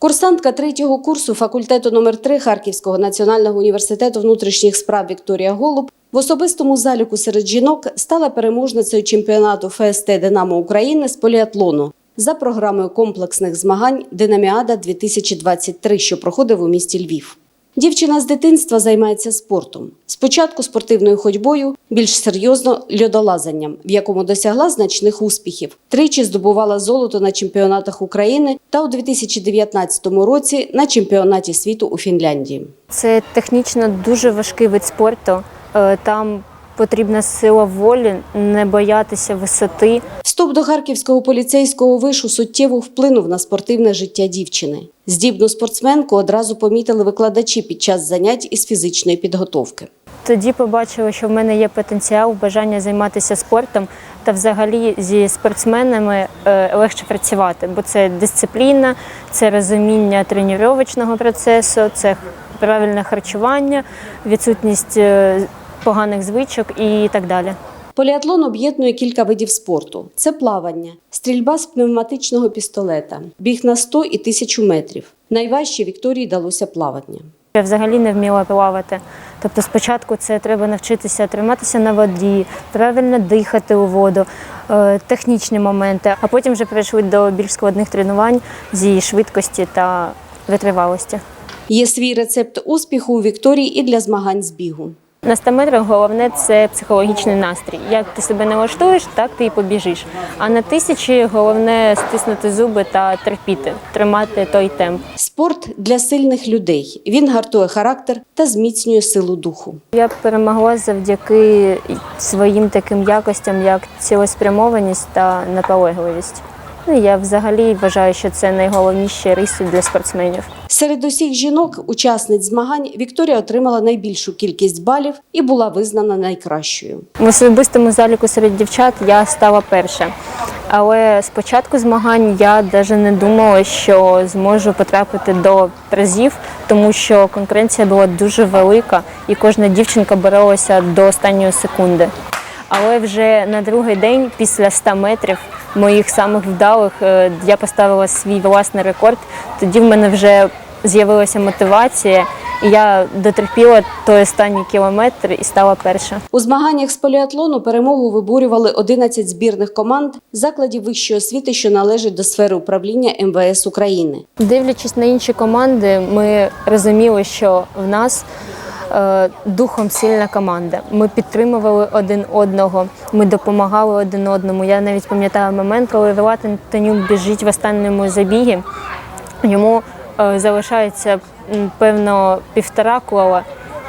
Курсантка третього курсу факультету номер 3 Харківського національного університету внутрішніх справ Вікторія Голуб в особистому заліку серед жінок стала переможницею чемпіонату ФСТ Динамо України з поліатлону за програмою комплексних змагань Динаміада 2023, що проходив у місті Львів. Дівчина з дитинства займається спортом. Спочатку спортивною ходьбою, більш серйозно льодолазанням, в якому досягла значних успіхів. Тричі здобувала золото на чемпіонатах України та у 2019 році на чемпіонаті світу у Фінляндії. Це технічно дуже важкий вид спорту. Е, Там потрібна сила волі, не боятися висоти. Вступ до харківського поліцейського вишу суттєво вплинув на спортивне життя дівчини. Здібну спортсменку одразу помітили викладачі під час занять із фізичної підготовки. Тоді побачила, що в мене є потенціал, бажання займатися спортом та взагалі зі спортсменами е, легше працювати, бо це дисципліна, це розуміння тренувального процесу, це правильне харчування, відсутність е, поганих звичок і так далі. Поліатлон об'єднує кілька видів спорту: це плавання, стрільба з пневматичного пістолета, біг на 100 і 1000 метрів. Найважче Вікторії далося плавання. Я взагалі не вміла плавати. Тобто спочатку це треба навчитися триматися на воді, правильно дихати у воду, е, технічні моменти, а потім вже перейшли до більш складних тренувань зі швидкості та витривалості. Є свій рецепт успіху у Вікторії і для змагань з бігу. На 100 метрах головне це психологічний настрій. Як ти себе не влаштуєш, так ти і побіжиш. А на тисячі головне стиснути зуби та терпіти, тримати той темп. Спорт для сильних людей. Він гартує характер та зміцнює силу духу. Я перемогла завдяки своїм таким якостям, як цілеспрямованість та наполегливість. Ну, я взагалі вважаю, що це найголовніші риси для спортсменів. Серед усіх жінок, учасниць змагань, Вікторія отримала найбільшу кількість балів і була визнана найкращою. В особистому заліку серед дівчат я стала перша. Але з початку змагань я навіть не думала, що зможу потрапити до призів, тому що конкуренція була дуже велика, і кожна дівчинка боролася до останньої секунди. Але вже на другий день, після 100 метрів моїх самих вдалих, е, я поставила свій власний рекорд. Тоді в мене вже з'явилася мотивація, я дотерпіла той останній кілометр і стала перша. У змаганнях з поліатлону перемогу виборювали 11 збірних команд закладів вищої освіти, що належать до сфери управління МВС України. Дивлячись на інші команди, ми розуміли, що в нас духом сильна команда. Ми підтримували один одного, ми допомагали один одному. Я навіть пам'ятаю момент, коли Вилатин Танюк біжить в останньому забігі. Йому е, залишається певно півтора кола,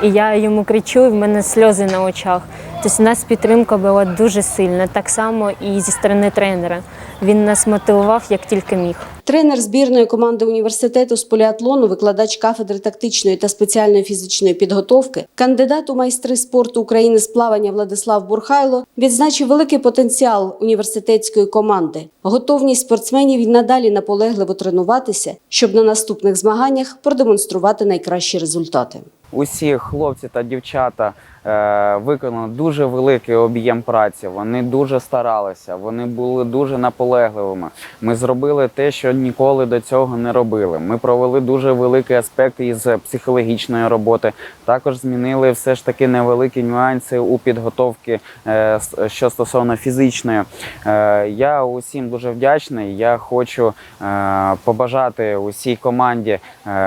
і я йому кричу, і в мене сльози на очах. Тобто у нас підтримка була дуже сильна, так само і зі сторони тренера. Він нас мотивував як тільки міг. Тренер збірної команди університету з поліатлону, викладач кафедри тактичної та спеціальної фізичної підготовки, кандидат у майстри спорту України з плавання Владислав Бурхайло відзначив великий потенціал університетської команди, готовність спортсменів і надалі наполегливо тренуватися, щоб на наступних змаганнях продемонструвати найкращі результати. Усі хлопці та дівчата е, виконали дуже великий об'єм праці. Вони дуже старалися, вони були дуже наполегливими. Ми зробили те, що ніколи до цього не робили. Ми провели дуже великий аспект із психологічної роботи. Також змінили все ж таки невеликі нюанси у підготовці, е, що стосовно фізичної. Е, я усім дуже вдячний. Я хочу побажати усій команді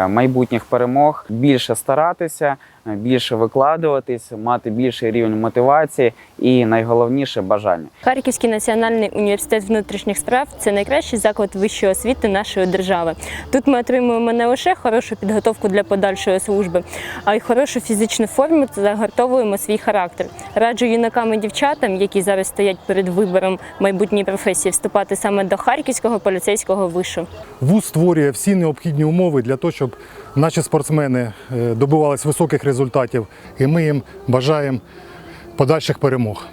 майбутніх перемог, більше старатися, е, більше викладуватись, мати більший рівень мотивації і найголовніше бажання. Харківський національний університет внутрішніх справ це найкращий заклад вищої освіти нашої держави. Тут ми отримуємо не лише хорошу підготовку для подальшої служби, а й хорошу фізичну форму та загартовуємо свій характер. Раджу юнакам і дівчатам, які зараз стоять перед вибором майбутньої професії, вступати саме до Харківського поліцейського вишу. ВУЗ створює всі необхідні умови для того, щоб наші спортсмени е, добивались високих результатів, і ми їм бажаємо подальших перемог.